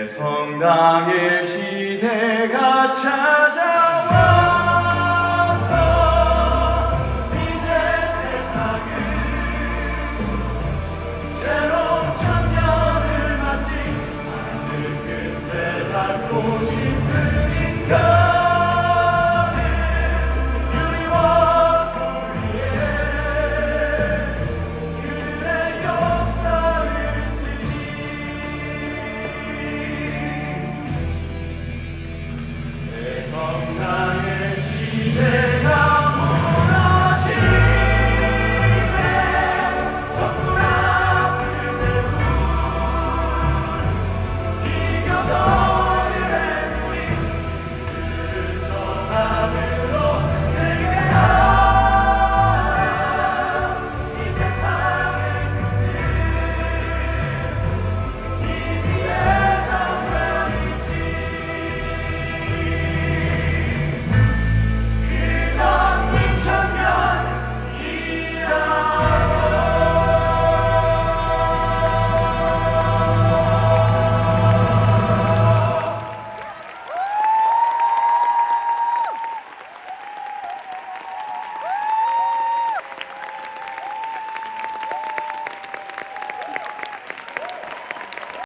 대성당의 시대가 찾아 from now.